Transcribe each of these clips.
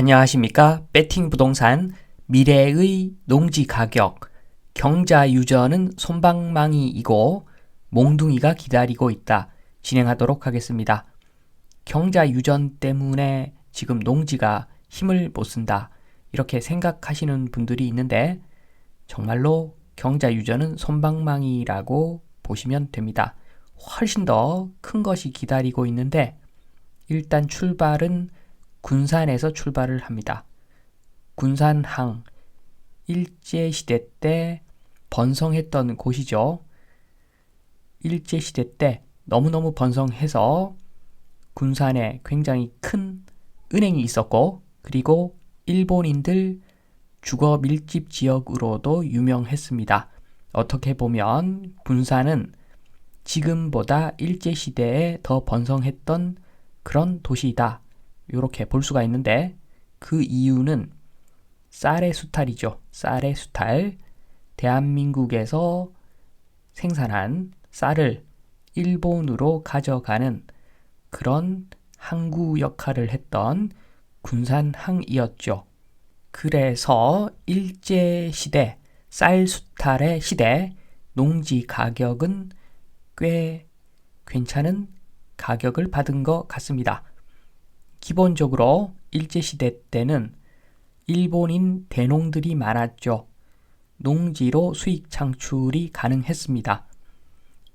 안녕하십니까? 배팅 부동산 미래의 농지 가격 경자 유저는 손방망이이고 몽둥이가 기다리고 있다. 진행하도록 하겠습니다. 경자 유전 때문에 지금 농지가 힘을 못 쓴다. 이렇게 생각하시는 분들이 있는데 정말로 경자 유전은 손방망이라고 보시면 됩니다. 훨씬 더 큰 것이 기다리고 있는데 일단 출발은 군산에서 출발을 합니다. 군산항 일제시대 때 번성했던 곳이죠. 일제시대 때 너무너무 번성해서 군산에 굉장히 큰 은행이 있었고 그리고 일본인들 주거 밀집 지역으로도 유명했습니다. 어떻게 보면 군산은 지금보다 일제시대에 더 번성했던 그런 도시이다. 이렇게 볼 수가 있는데 그 이유는 쌀의 수탈이죠. 쌀의 수탈. 대한민국에서 생산한 쌀을 일본으로 가져가는 그런 항구 역할을 했던 군산항이었죠. 그래서 일제시대 쌀 수탈의 시대 농지 가격은 꽤 괜찮은 가격을 받은 것 같습니다. 기본적으로 일제시대 때는 일본인 대농들이 많았죠. 농지로 수익 창출이 가능했습니다.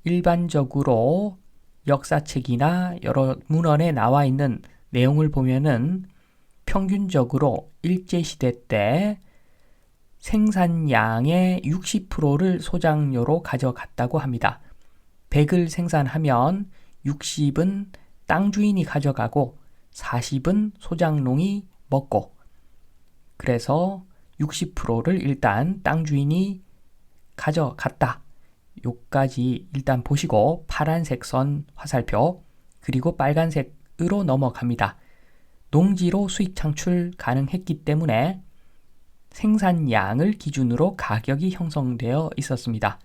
일반적으로 역사책이나 여러 문헌에 나와 있는 내용을 보면은 평균적으로 일제시대 때 생산량의 60%를 소장료로 가져갔다고 합니다. 100을 생산하면 60은 땅 주인이 가져가고 40은 소장농이 먹고 그래서 60%를 일단 땅 주인이 가져갔다. 요까지 일단 보시고 파란색 선 화살표 그리고 빨간색으로 넘어갑니다. 농지로 수익 창출 가능했기 때문에 생산량을 기준으로 가격이 형성되어 있었습니다.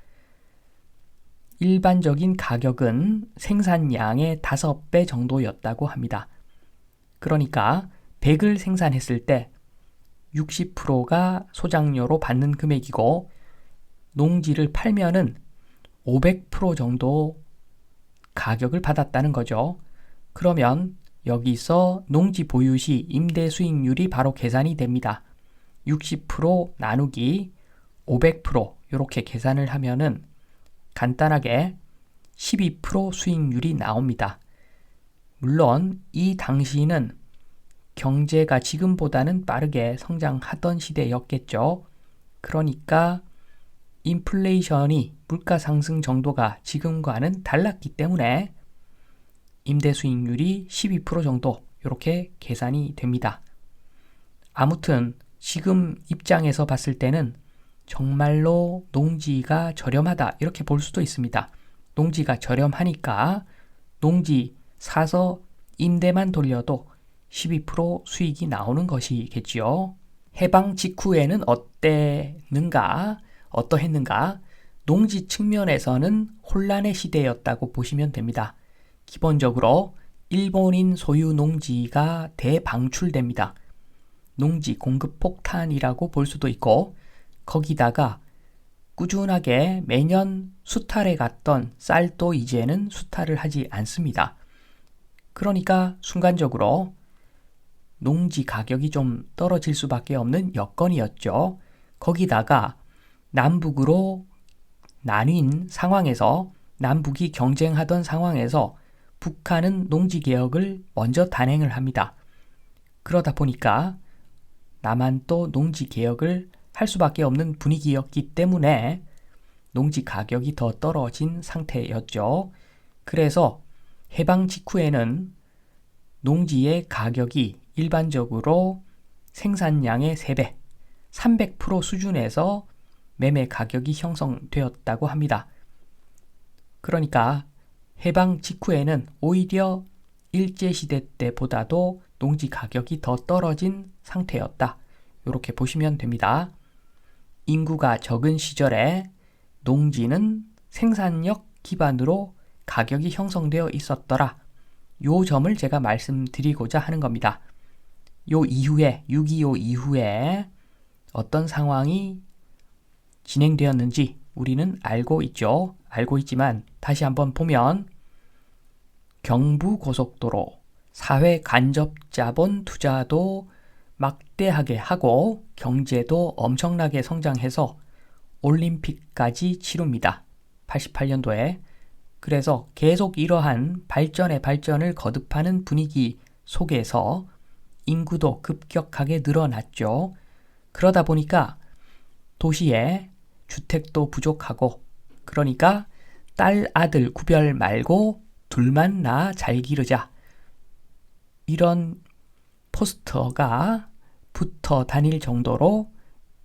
일반적인 가격은 생산량의 5배 정도였다고 합니다. 그러니까 100을 생산했을 때 60%가 소장료로 받는 금액이고 농지를 팔면은 500% 정도 가격을 받았다는 거죠. 그러면 여기서 농지 보유 시 임대 수익률이 바로 계산이 됩니다. 60% 나누기 500% 이렇게 계산을 하면은 간단하게 12% 수익률이 나옵니다. 물론 이 당시는 경제가 지금보다는 빠르게 성장하던 시대였겠죠. 그러니까 인플레이션이 물가 상승 정도가 지금과는 달랐기 때문에 임대 수익률이 12% 정도 이렇게 계산이 됩니다. 아무튼 지금 입장에서 봤을 때는 정말로 농지가 저렴하다 이렇게 볼 수도 있습니다. 농지가 저렴하니까 농지 사서 임대만 돌려도 12% 수익이 나오는 것이겠지요. 해방 직후에는 어땠는가, 어떠했는가, 농지 측면에서는 혼란의 시대였다고 보시면 됩니다. 기본적으로 일본인 소유 농지가 대방출됩니다. 농지 공급 폭탄이라고 볼 수도 있고, 거기다가 꾸준하게 매년 수탈해 갔던 쌀도 이제는 수탈을 하지 않습니다. 그러니까 순간적으로 농지 가격이 좀 떨어질 수밖에 없는 여건이었죠. 거기다가 남북으로 나뉜 상황에서 남북이 경쟁하던 상황에서 북한은 농지 개혁을 먼저 단행을 합니다. 그러다 보니까 남한 또 농지 개혁을 할 수밖에 없는 분위기였기 때문에 농지 가격이 더 떨어진 상태였죠. 그래서 해방 직후에는 농지의 가격이 일반적으로 생산량의 3배, 300% 수준에서 매매 가격이 형성되었다고 합니다. 그러니까 해방 직후에는 오히려 일제시대 때보다도 농지 가격이 더 떨어진 상태였다. 이렇게 보시면 됩니다. 인구가 적은 시절에 농지는 생산력 기반으로 가격이 형성되어 있었더라. 요 점을 제가 말씀드리고자 하는 겁니다. 요 이후에 6.25 이후에 어떤 상황이 진행되었는지 우리는 알고 있죠. 알고 있지만 다시 한번 보면 경부 고속도로 사회 간접 자본 투자도 막대하게 하고 경제도 엄청나게 성장해서 올림픽까지 치룹니다. 88년도에. 그래서 계속 이러한 발전의 발전을 거듭하는 분위기 속에서 인구도 급격하게 늘어났죠. 그러다 보니까 도시에 주택도 부족하고 그러니까 딸 아들 구별 말고 둘만 나잘 기르자 이런 포스터가 붙어 다닐 정도로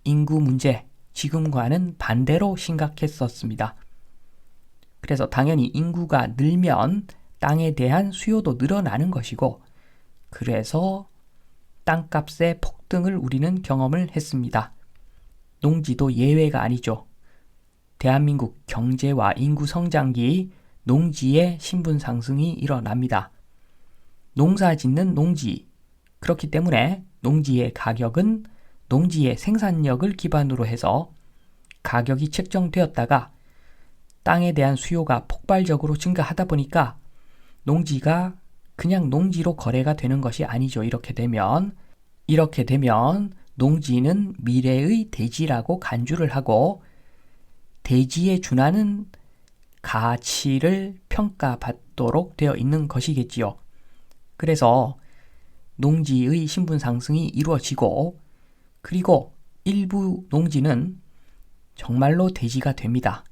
인구 문제 지금과는 반대로 심각했었습니다. 그래서 당연히 인구가 늘면 땅에 대한 수요도 늘어나는 것이고 그래서 땅값의 폭등을 우리는 경험을 했습니다. 농지도 예외가 아니죠. 대한민국 경제와 인구 성장기 농지의 신분 상승이 일어납니다. 농사 짓는 농지. 그렇기 때문에 농지의 가격은 농지의 생산력을 기반으로 해서 가격이 책정되었다가 땅에 대한 수요가 폭발적으로 증가하다 보니까 농지가 그냥 농지로 거래가 되는 것이 아니죠. 이렇게 되면 이렇게 되면 농지는 미래의 대지라고 간주를 하고 대지에 준하는 가치를 평가받도록 되어 있는 것이겠지요. 그래서 농지의 신분 상승이 이루어지고 그리고 일부 농지는 정말로 대지가 됩니다.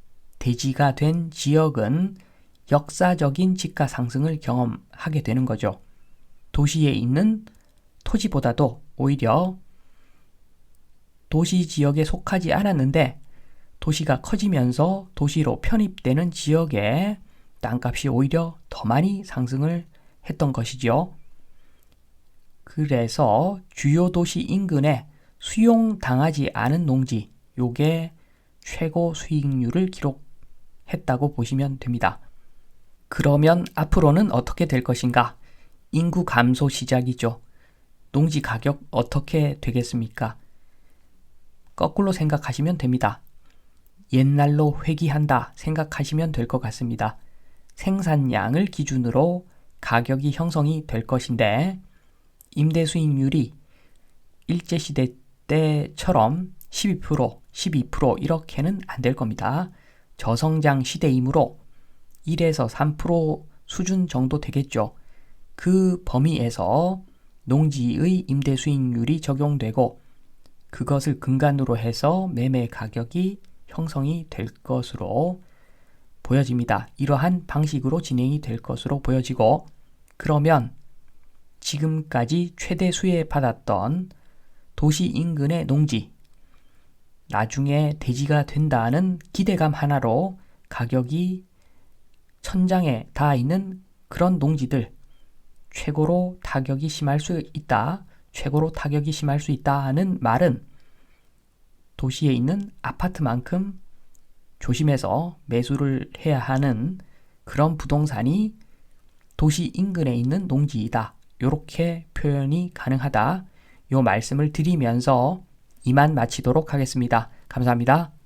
대지가 된 지역은 역사적인 집가 상승을 경험하게 되는 거죠. 도시에 있는 토지보다도 오히려 도시 지역에 속하지 않았는데 도시가 커지면서 도시로 편입되는 지역의 땅값이 오히려 더 많이 상승을 했던 것이죠. 그래서 주요 도시 인근에 수용당하지 않은 농지, 요게 최고 수익률을 기록 했다고 보시면 됩니다. 그러면 앞으로는 어떻게 될 것인가? 인구 감소 시작이죠. 농지 가격 어떻게 되겠습니까? 거꾸로 생각하시면 됩니다. 옛날로 회귀한다 생각하시면 될 것 같습니다. 생산량을 기준으로 가격이 형성이 될 것인데 임대 수익률이 일제시대 때처럼 12%, 12% 이렇게는 안 될 겁니다. 저성장 시대이므로 1에서 3% 수준 정도 되겠죠. 그 범위에서 농지의 임대 수익률이 적용되고 그것을 근간으로 해서 매매 가격이 형성이 될 것으로 보여집니다. 이러한 방식으로 진행이 될 것으로 보여지고 그러면 지금까지 최대 수혜 받았던 도시 인근의 농지 나중에 대지가 된다는 기대감 하나로 가격이 천장에 닿아 있는 그런 농지들 최고로 타격이 심할 수 있다. 최고로 타격이 심할 수 있다 하는 말은 도시에 있는 아파트만큼 조심해서 매수를 해야 하는 그런 부동산이 도시 인근에 있는 농지이다. 이렇게 표현이 가능하다. 요 말씀을 드리면서 이만 마치도록 하겠습니다. 감사합니다.